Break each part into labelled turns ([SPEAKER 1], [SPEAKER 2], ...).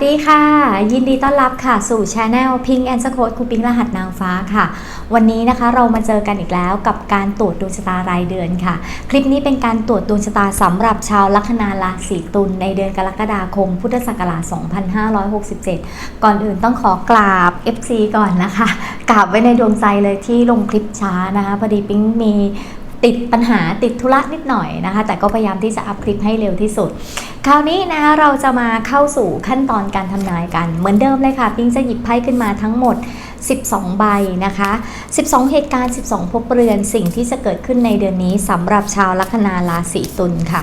[SPEAKER 1] สวัสดีค่ะ ยินดีต้อนรับค่ะ สู่ช anel Pink and s c o d ครูปิงรหัสนางฟ้าค่ะ วันนี้นะคะเรามาเจอกันอีกแล้วกับการตรวจดวงชะตารายเดือนค่ะ คลิปนี้เป็นการตรวจดวงชะตาสำหรับชาวลัคนาราศีตุลในเดือนกรกฎาคม พุทธศักราช 2567 ก่อนอื่นต้องขอกราบ FC ก่อนนะคะ กราบไว้ในดวงใจเลยที่ลงคลิปช้านะคะพอดีปิงมีติดปัญหาติดธุระนิดหน่อยนะคะ แต่ก็พยายามที่จะอัพคลิปให้เร็วที่สุด คราวนี้นะคะเราจะมาเข้าสู่ขั้นตอนการทำนายกัน เหมือนเดิมเลยค่ะ พิงจะหยิบไพ่ขึ้นมาทั้งหมด 12 ใบนะคะ 12 เหตุการณ์ 12 พบเรือนสิ่งที่จะเกิดขึ้นในเดือนนี้สำหรับชาวลัคนาราศีตุลค่ะ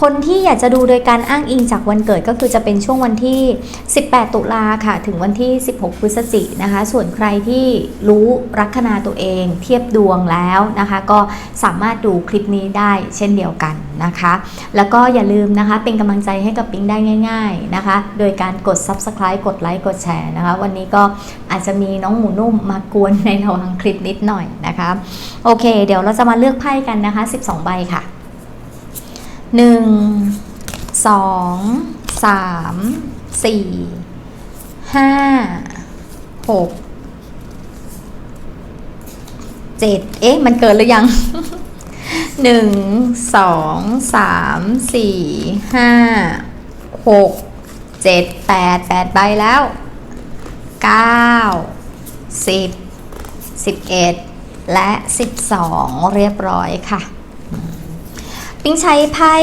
[SPEAKER 1] คนที่อยากจะดูโดยการอ้างอิงจากวันเกิดก็คือจะเป็นช่วงวันที่ 18 ตุลาค่ะ ถึงวันที่ 16 พฤศจิกนะคะ ส่วนใครที่รู้ลัคนาตัวเอง เทียบดวงแล้วนะคะ ก็สามารถดูคลิปนี้ได้เช่นเดียวกันนะคะ แล้วก็อย่าลืมนะคะเป็นกำลังใจให้กับปิงได้ง่าย ๆนะคะ โดยการกด subscribe กดไลค์กดแชร์นะคะ วันนี้ก็อาจจะมีน้องหมูนุ่มมากวนในระหว่างคลิปนิดหน่อยนะคะ โอเค เดี๋ยวเราจะมาเลือกไพ่กันนะคะ 12 ใบค่ะ หนึ่งสองสามสี่ห้าหกเจ็ดเอ๊ะ มันเกินหรือยังหนึ่งสองสามสี่ห้าหกเจ็ดแปดแปดใบแล้วเก้าสิบสิบเอ็ดและสิบสองเรียบร้อยค่ะ ปิ๊งใช้ไพ่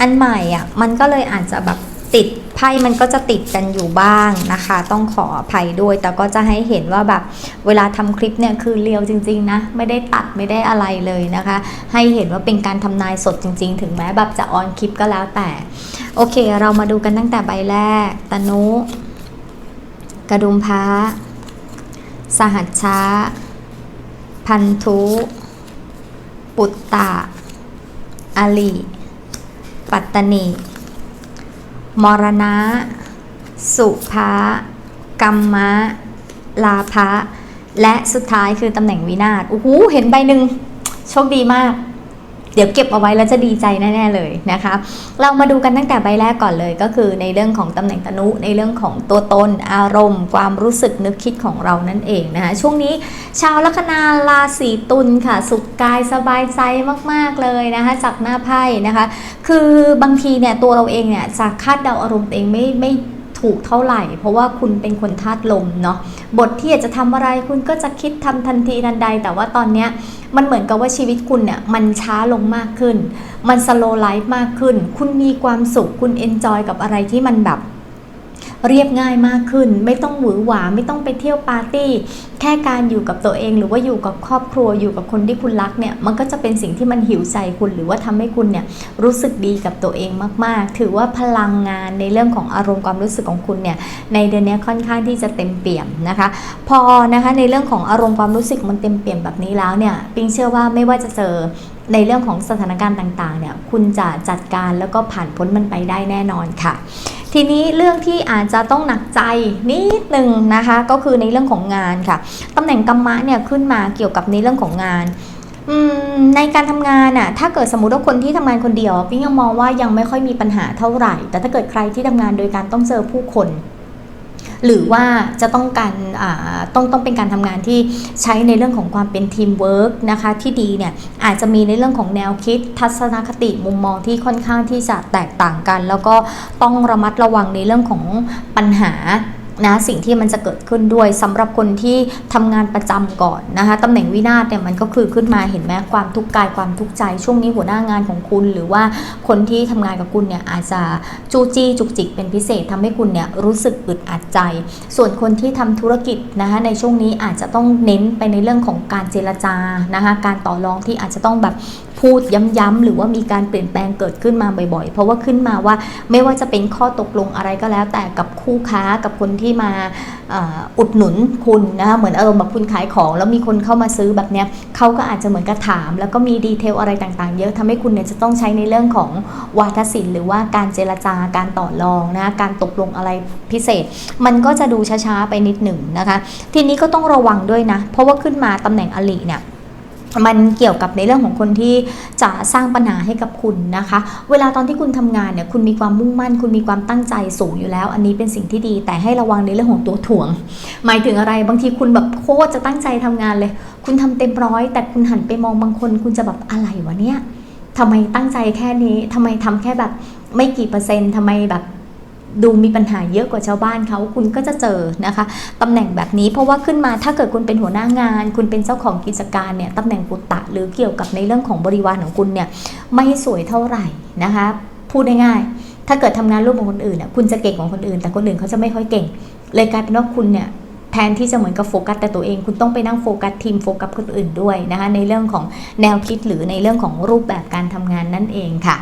[SPEAKER 1] อันใหม่อะมันก็เลยอาจจะแบบติดไพ่มันก็จะติดกันอยู่บ้างนะคะ ต้องขออภัยด้วย แต่ก็จะให้เห็นว่าแบบเวลาทำคลิปเนี่ยคือเรียวจริง ๆ นะ ไม่ได้ตัดไม่ได้อะไรเลยนะคะ ให้เห็นว่าเป็นการทำนายสดจริง ๆ ถึงแม้แบบจะออนคลิปก็แล้วแต่ โอเค เรามาดูกันตั้งแต่ใบแรก ตนุ กระดุมพระสหัชชะพันธุ ปุตตะ อลี ปัตตนี มรณะ สุภะกรรมะ ลาภะและสุดท้ายคือตำแหน่งวินาศโอ้โหเห็นใบหนึ่งโชคดีมาก ดี๋ยวเก็บเอาไว้แล้วจะดีใจแน่ๆเลยนะคะเรามาดูกันตั้งแต่ใบแรกก่อนเลย ก็คือในเรื่องของตำแหน่งตนุในเรื่องของตัวตนอารมณ์ ความรู้สึกนึกคิดของเรานั่นเองนะคะช่วงนี้ชาวลัคนาราศีตุลค่ะ สุขกายสบายใจมากๆเลยนะคะจากหน้าไพ่นะคะ คือบางทีเนี่ยตัวเราเองเนี่ยจะคาดเดาอารมณ์ตัวเองไม่ไม่ ถูกเท่าไหร่ เพราะว่าคุณเป็นคนธาตุลมเนาะบทที่อยากจะทำอะไรคุณก็จะคิดทำทันทีทันใด แต่ว่าตอนเนี้ยมันเหมือนกับว่าชีวิตคุณเนี่ยมันช้าลงมากขึ้น มันสโลไลฟ์มากขึ้น คุณมีความสุขคุณเอนจอยกับอะไรที่มันแบบ เรียบง่ายมากขึ้น ไม่ต้องหวือหวาไม่ต้องไปเที่ยวปาร์ตี้ แค่การอยู่กับตัวเองหรือว่าอยู่กับครอบครัวอยู่กับคนที่คุณรักเนี่ยมันก็จะเป็นสิ่งที่มันหิวใจคุณหรือว่าทำให้คุณเนี่ยรู้สึกดีกับตัวเองมาก ๆ ถือว่าพลังงานในเรื่องของอารมณ์ความรู้สึกของคุณเนี่ยในเดือนนี้ค่อนข้างที่จะเต็มเปี่ยมนะคะ พอนะคะในเรื่องของอารมณ์ความรู้สึกมันเต็มเปี่ยมแบบนี้แล้วเนี่ยปิงเชื่อว่าไม่ว่าจะเจอในเรื่องของสถานการณ์ต่างๆเนี่ยคุณจะจัดการแล้วก็ผ่านพ้นมันไปได้แน่นอนค่ะ ทีนี้เรื่องที่อาจจะต้องหนักใจนิดนึงนะคะ ก็คือในเรื่องของงานค่ะตำแหน่งกรรมะเนี่ยขึ้นมาเกี่ยวกับในเรื่องของงานในการทำงานน่ะถ้าเกิดสมมติว่าคนที่ทำงานคนเดียวพี่ยังมองว่ายังไม่ค่อยมีปัญหาเท่าไหร่ แต่ถ้าเกิดใครที่ทำงานโดยการต้องเจอผู้คน หรือว่าจะต้องการต้องต้องเป็นการทำงานที่ใช้ในเรื่องของความเป็นทีมเวิร์กนะคะที่ดีเนี่ยอาจจะมีในเรื่องของแนวคิดทัศนคติมุมมองที่ค่อนข้างที่จะแตกต่างกัน แล้วก็ต้องระมัดระวังในเรื่องของปัญหา นะสิ่งที่มันจะเกิดขึ้นด้วยสำหรับคนที่ทำงานประจำก่อนนะคะตำแหน่งวินาศเนี่ยมันก็คือขึ้นมาเห็นไหมความทุกข์กายความทุกข์ใจ ช่วงนี้หัวหน้างานของคุณ หรือว่าคนที่ทำงานกับคุณเนี่ยอาจจะจู้จี้จุกจิกเป็นพิเศษทำให้คุณเนี่ยรู้สึกอึดอัดใจ ส่วนคนที่ทำธุรกิจนะคะในช่วงนี้อาจจะต้องเน้นไปในเรื่องของการเจรจานะคะการต่อรองที่อาจจะต้องแบบ พูดย้ำๆหรือว่ามีการเปลี่ยนแปลงเกิดขึ้นมาบ่อยๆ เพราะว่าขึ้นมาว่าไม่ว่าจะเป็นข้อตกลงอะไรก็แล้ว แต่กับคู่ค้ากับคนที่มาอุดหนุนคุณนะคะเหมือนอารมณ์แบบคุณขายของ แล้วมีคนเข้ามาซื้อแบบเนี้ยเขาก็อาจจะเหมือนกับถาม แล้วก็มีดีเทลอะไรต่างๆ เยอะทำให้คุณเนี่ยจะต้องใช้ในเรื่องของวาทศิลป์หรือว่าการเจรจาการต่อรองนะการตกลงอะไรพิเศษ มันก็จะดูช้าๆไปนิดหนึ่งนะคะ ทีนี้ก็ต้องระวังด้วยนะ เพราะว่าขึ้นมาตำแหน่งอลิเนี่ย มันเกี่ยวกับในเรื่องของคนที่จะสร้างปัญหาให้กับคุณนะคะ เวลาตอนที่คุณทำงานเนี่ยคุณมีความมุ่งมั่น คุณมีความตั้งใจสูงอยู่แล้ว อันนี้เป็นสิ่งที่ดี แต่ให้ระวังในเรื่องของตัวถ่วง หมายถึงอะไรบางทีคุณแบบโคตรจะตั้งใจทำงานเลย คุณทำเต็มร้อย แต่คุณหันไปมองบางคน คุณจะแบบอะไรวะเนี่ยทำไมตั้งใจแค่นี้ทำไมทำแค่แบบไม่กี่เปอร์เซ็นต์ทำไมแบบ ดูมีปัญหาเยอะกว่าชาวบ้านเขาคุณก็จะเจอนะคะตำแหน่งแบบนี้เพราะว่าขึ้นมาถ้าเกิดคุณเป็นหัวหน้างาน คุณเป็นเจ้าของกิจการเนี่ยตำแหน่งปุตตะหรือเกี่ยวกับในเรื่องของบริวารของคุณเนี่ยไม่สวยเท่าไหร่นะคะพูดง่ายๆถ้าเกิดทำงานร่วมกับคนอื่นน่ะคุณจะเก่งกว่าคนอื่น แต่คนอื่นเขาจะไม่ค่อยเก่ง เลยกลายเป็นว่าคุณเนี่ย แทนที่จะเหมือนกับโฟกัสแต่ตัวเอง คุณต้องไปนั่งโฟกัสทีมโฟกัสคนอื่นด้วยนะคะในเรื่องของแนวคิดหรือในเรื่องของรูปแบบการทำงานนั่นเองค่ะ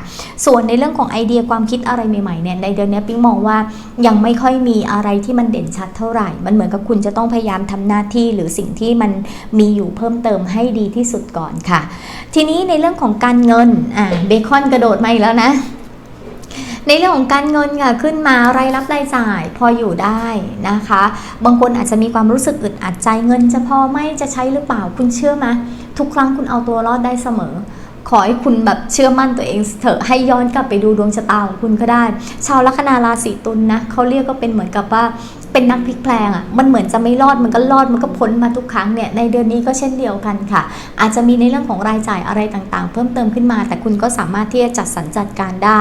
[SPEAKER 1] ส่วนในเรื่องของไอเดียความคิดอะไรใหม่ๆเนี่ยในเดือนนี้ปิ๊งมองว่ายังไม่ค่อยมีอะไรที่มันเด่นชัดเท่าไหร่ มันเหมือนกับคุณจะต้องพยายามทำหน้าที่หรือสิ่งที่มันมีอยู่เพิ่มเติมให้ดีที่สุดก่อนค่ะ ทีนี้ในเรื่องของการเงินอ่าเบคอนกระโดดมาอีกแล้วนะ ในเรื่องของการเงินค่ะขึ้นมารายรับรายจ่ายพออยู่ได้นะคะ บางคนอาจจะมีความรู้สึกอึดอัดใจเงินจะพอไหมจะใช้หรือเปล่าคุณเชื่อไหมทุกครั้งคุณเอาตัวรอดได้เสมอ ขอให้คุณแบบเชื่อมั่นตัวเองเถอะให้ย้อนกลับไปดูดวงชะตาของคุณก็ได้ ชาวลัคนาราศีตุลนนะเขาเรียกก็เป็นเหมือนกับว่า เป็นนักพลิกแพลงอะ่ะมันเหมือนจะไม่รอดมันก็รอดมันก็พ้นมาทุกครั้งเนี่ยในเดือนนี้ก็เช่นเดียวกันค่ะ อาจจะมีในเรื่องของรายจ่ายอะไรต่างๆ เพิ่มเติมขึ้นมา แต่คุณก็สามารถที่จะจัดสรรจัดการได้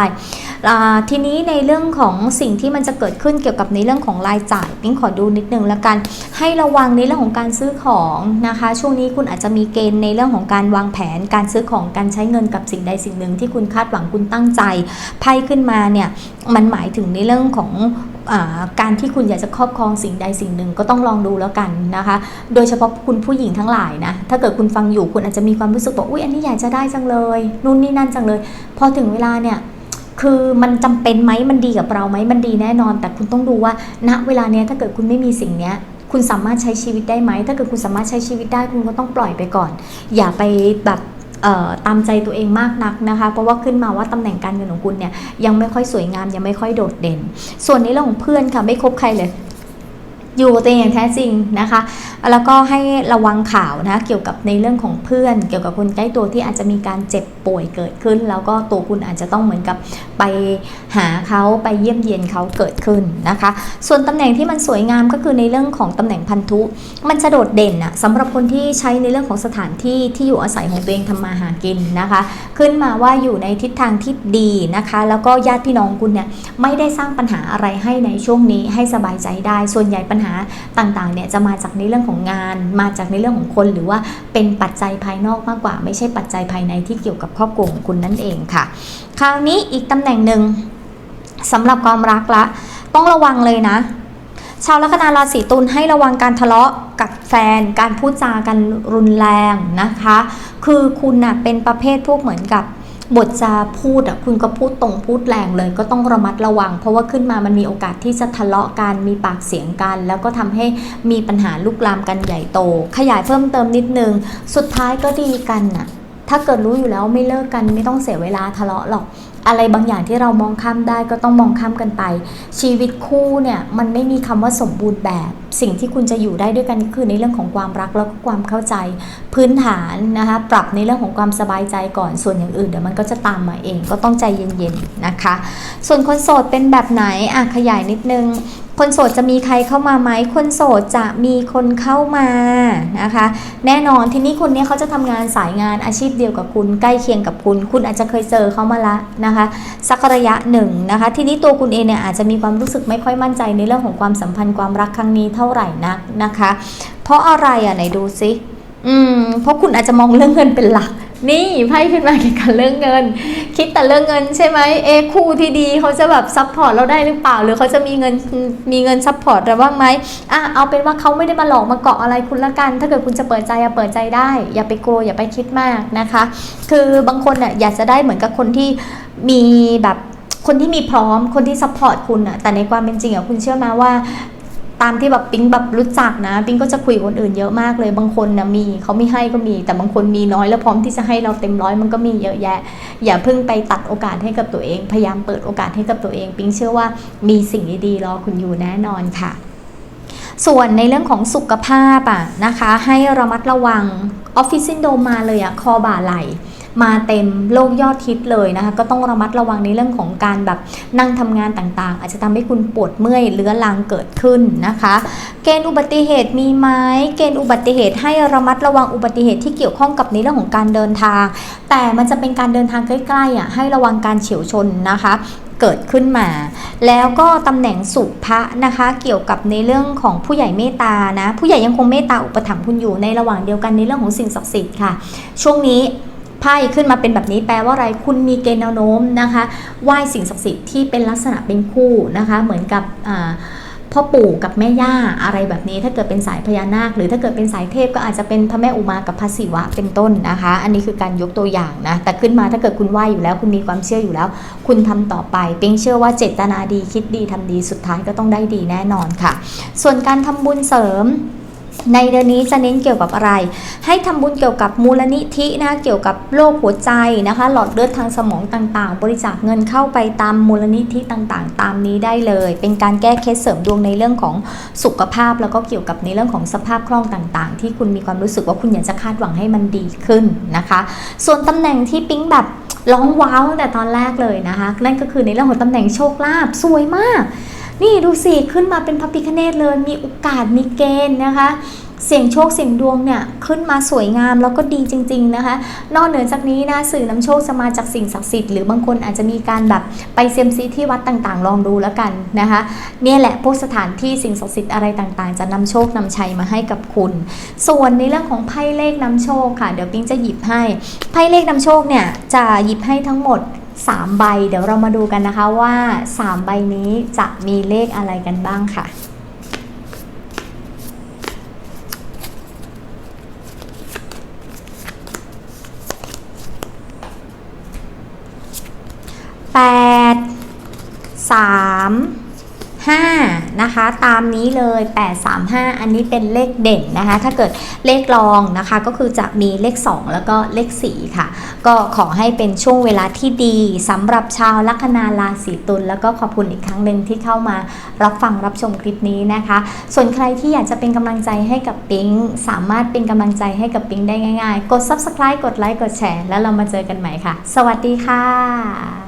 [SPEAKER 1] ทีนี้ในเรื่องของสิ่งที่มันจะเกิดขึ้นเกี่ยวกับในเรื่องของรายจ่ายปิ๊งขอดูนิดนึงแล้วกัน ให้ระวังในเรื่องของการซื้อของนะคะ ช่วงนี้คุณอาจจะมีเกณฑ์ในเรื่องของการวางแผน การซื้อของการใช้เงินกับสิ่งใดสิ่งหนึ่งที่คุณคาดหวังคุณตั้งใจไพ่ขึ้นมาเนี่ยมันหมายถึงในเรื่องของ การที่คุณอยากจะครอบครองสิ่งใดสิ่งหนึ่งก็ต้องลองดูแล้วกันนะคะ โดยเฉพาะคุณผู้หญิงทั้งหลายนะ ถ้าเกิดคุณฟังอยู่คุณอาจจะมีความรู้สึกบอกอุ้ยอันนี้อยากจะได้จังเลย นู่นนี่นั่นจังเลย พอถึงเวลาเนี่ยคือมันจำเป็นไหมมันดีกับเราไหมมันดีแน่นอน แต่คุณต้องดูว่าณเวลาเนี้ยถ้าเกิดคุณไม่มีสิ่งเนี้ยคุณสามารถใช้ชีวิตได้ไหม ถ้าเกิดคุณสามารถใช้ชีวิตได้คุณก็ต้องปล่อยไปก่อน อย่าไปแบบ ตามใจตัวเองมากนักนะคะ เพราะว่าขึ้นมาว่าตำแหน่งการเงินของคุณเนี่ยยังไม่ค่อยสวยงามยังไม่ค่อยโดดเด่น ส่วนในเรื่องของเพื่อนค่ะไม่คบใครเลย อยู่ตัวเองอย่างแท้จริงนะคะ แล้วก็ให้ระวังข่าวนะเกี่ยวกับในเรื่องของเพื่อน เกี่ยวกับคนใกล้ตัวที่อาจจะมีการเจ็บป่วยเกิดขึ้น แล้วก็ตัวคุณอาจจะต้องเหมือนกับไปหาเขาไปเยี่ยมเยียนเขาเกิดขึ้นนะคะ ส่วนตำแหน่งที่มันสวยงามก็คือในเรื่องของตำแหน่งพันธุ มันจะโดดเด่นอะสำหรับคนที่ใช้ในเรื่องของสถานที่ที่อยู่อาศัยของตัวเองทำมาหากินนะคะ ขึ้นมาว่าอยู่ในทิศทางที่ดีนะคะ แล้วก็ญาติพี่น้องคุณเนี่ยไม่ได้สร้างปัญหาอะไรให้ในช่วงนี้ให้สบายใจได้ ส่วนใหญ่ปัญหาต่างๆเนี่ยจะมาจากในเรื่องของงาน มาจากในเรื่องของคน หรือว่าเป็นปัจจัยภายนอกมากกว่า ไม่ใช่ปัจจัยภายในที่เกี่ยวกับครอบครัวของคุณนั่นเองค่ะ คราวนี้อีกตำแหน่งหนึ่งสำหรับความรักละ ต้องระวังเลยนะชาวลัคนาราศีตุลให้ระวังการทะเลาะกับแฟน การพูดจากันรุนแรงนะคะ คือคุณน่ะเป็นประเภทพวกเหมือนกับ บทจะพูดอะคุณก็พูดตรงพูดแรงเลย ก็ต้องระมัดระวัง เพราะว่าขึ้นมามันมีโอกาสที่จะทะเลาะกันมีปากเสียงกัน แล้วก็ทำให้มีปัญหาลุกลามกันใหญ่โต ขยายเพิ่มเติมนิดนึง สุดท้ายก็ดีกันน่ะถ้าเกิดรู้อยู่แล้วไม่เลิกกันไม่ต้องเสียเวลาทะเลาะหรอก อะไรบางอย่างที่เรามองข้ามได้ก็ต้องมองข้ามกันไป ชีวิตคู่เนี่ยมันไม่มีคำว่าสมบูรณ์แบบ สิ่งที่คุณจะอยู่ได้ด้วยกันก็คือในเรื่องของความรักแล้วก็ความเข้าใจ พื้นฐานนะคะปรับในเรื่องของความสบายใจก่อนส่วนอย่างอื่นเดี๋ยวมันก็จะตามมาเองก็ต้องใจเย็นๆนะคะ ส่วนคนโสดเป็นแบบไหนอะขยายนิดนึงคนโสดจะมีใครเข้ามาไหม คนโสดจะมีคนเข้ามานะคะ แน่นอนทีนี้คนนี้เขาจะทำงานสายงานอาชีพเดียวกับคุณ ใกล้เคียงกับคุณ คุณอาจจะเคยเจอเขามาละนะคะสักระยะหนึ่งนะคะทีนี้ตัวคุณเองเนี่ยอาจจะมีความรู้สึกไม่ค่อยมั่นใจในเรื่องของความสัมพันธ์ความรักครั้งนี้เท่าไหร่นักนะคะ เพราะอะไรอะไหนดูซิอืมเพราะคุณอาจจะมองเรื่องเงินเป็นหลัก นี่ไพ่ขึ้นมาเกี่ยวกับเรื่องเงิน คิดแต่เรื่องเงินใช่ไหมเอคู่ที่ดีเขาจะแบบซัพพอร์ตเราได้หรือเปล่า หรือเขาจะมีเงินมีเงินซัพพอร์ตเราบ้างไหมอะเอาเป็นว่าเขาไม่ได้มาหลอกมาเกาะอะไรคุณละกัน ถ้าเกิดคุณจะเปิดใจอะเปิดใจได้ อย่าไปกลัวอย่าไปคิดมากนะคะ คือบางคนอะอยากจะได้เหมือนกับคนที่มีแบบคนที่มีพร้อมคนที่ซัพพอร์ตคุณอะแต่ในความเป็นจริงอะคุณเชื่อไหมว่า ตามที่แบบปิ๊งแบบรู้จักนะ ปิ๊งก็จะคุยกับคนอื่นเยอะมากเลยบางคนนะมีเขาไม่ให้ก็มี แต่บางคนมีน้อยแล้วพร้อมที่จะให้เราเต็มร้อยมันก็มีเยอะแยะ อย่าเพิ่งไปตัดโอกาสให้กับตัวเอง พยายามเปิดโอกาสให้กับตัวเอง ปิ๊งเชื่อว่ามีสิ่งดีๆรอคุณอยู่แน่นอนค่ะ ส่วนในเรื่องของสุขภาพอะนะคะ ให้ระมัดระวัง ออฟฟิศซินโดมมาเลยอะคอบ่าไหลมาเต็มโลกยอดฮิตเลยนะคะ ก็ต้องระมัดระวังในเรื่องของการแบบนั่งทำงานต่างๆ อาจจะทำให้คุณปวดเมื่อยเรื้อรังเกิดขึ้นนะคะ เกณฑ์อุบัติเหตุมีไหมเกณฑ์อุบัติเหตุให้ระมัดระวังอุบัติเหตุที่เกี่ยวข้องกับในเรื่องของการเดินทาง แต่มันจะเป็นการเดินทางใกล้ๆอะให้ระวังการเฉียวชนนะคะ เกิดขึ้นมา แล้วก็ตำแหน่งสุภะนะคะ เกี่ยวกับในเรื่องของผู้ใหญ่เมตานะ ผู้ใหญ่ยังคงเมตตาอุปถัมภ์คุณอยู่ในระหว่างเดียวกันในเรื่องของสิ่งศักดิ์สิทธิ์ค่ะ ช่วงนี้ไพ่ขึ้นมาเป็นแบบนี้แปลว่าอะไรคุณมีเกณฑ์แนวโน้มนะคะไหว้สิ่งศักดิ์สิทธิ์ที่เป็นลักษณะเป็นคู่นะคะ เหมือนกับอ่า พ่อปู่กับแม่ย่าอะไรแบบนี้ ถ้าเกิดเป็นสายพญานาค หรือถ้าเกิดเป็นสายเทพก็อาจจะเป็นพระแม่อุมากับพระศิวะเป็นต้นนะคะ อันนี้คือการยกตัวอย่างนะ แต่ขึ้นมาถ้าเกิดคุณไหวอยู่แล้ว คุณมีความเชื่ออยู่แล้ว คุณทำต่อไปเป้งเชื่อว่าเจตนาดีคิดดีทำดีสุดท้ายก็ต้องได้ดีแน่นอนค่ะ ส่วนการทำบุญเสริม ในเดือนนี้จะเน้นเกี่ยวกับอะไร ให้ทำบุญเกี่ยวกับมูลนิธินะเกี่ยวกับโรคหัวใจนะคะ หลอดเลือดทางสมองต่างๆ บริจาคเงินเข้าไปตามมูลนิธิต่างๆ ตามนี้ได้เลย เป็นการแก้เคสเสริมดวงในเรื่องของสุขภาพ แล้วก็เกี่ยวกับในเรื่องของสภาพคล่องต่างๆ ที่คุณมีความรู้สึกว่าคุณอยากจะคาดหวังให้มันดีขึ้นนะคะ ส่วนตำแหน่งที่ปิ๊งแบบร้องว้าวตั้งแต่ตอนแรกเลยนะคะนั่นก็คือในเรื่องของตำแหน่งโชคลาภสวยมาก นี่ดูสิขึ้นมาเป็นพระพิคเนตเลยมีโอกาสมีเกณฑ์นะคะ เสียงโชคเสียงดวงเนี่ยขึ้นมาสวยงามแล้วก็ดีจริง ๆนะคะ นอกเหนือจากนี้นะสื่อนำโชคจะมาจากสิ่งศักดิ์สิทธิ์หรือบางคนอาจจะมีการแบบไปเซียมซีที่วัดต่างๆ ลองดูแล้วกันนะคะเนี่ยแหละพวกสถานที่สิ่งศักดิ์สิทธิ์อะไรต่างๆ จะนำโชคนำชัยมาให้กับคุณ ส่วนในเรื่องของไพ่เลขนำโชคค่ะ เดี๋ยวปิ๊งจะหยิบให้ไพ่เลขนำโชคเนี่ยจะหยิบให้ทั้งหมด 3 ใบ เดี๋ยวเรามาดูกันนะคะว่า 3 ใบนี้จะมีเลขอะไรกันบ้างค่ะแปดสาม นะคะ ตามนี้เลย 8 3 5 อันนี้เป็นเลขเด่นนะคะ ถ้าเกิดเลขรองนะคะ ก็คือจะมีเลข 2 แล้วก็เลข 4 ค่ะ ก็ขอให้เป็นช่วงเวลาที่ดีสำหรับชาวลัคนาราศีตุลแล้วก็ขอบคุณอีกครั้งหนึ่งที่เข้ามารับฟังรับชมคลิปนี้นะคะ ส่วนใครที่อยากจะเป็นกำลังใจให้กับปิ๊งสามารถเป็นกำลังใจให้กับปิ๊งได้ง่าย ๆ กด subscribe กดไลค์กดแชร์แล้วเรามาเจอกันใหม่ค่ะ สวัสดีค่ะ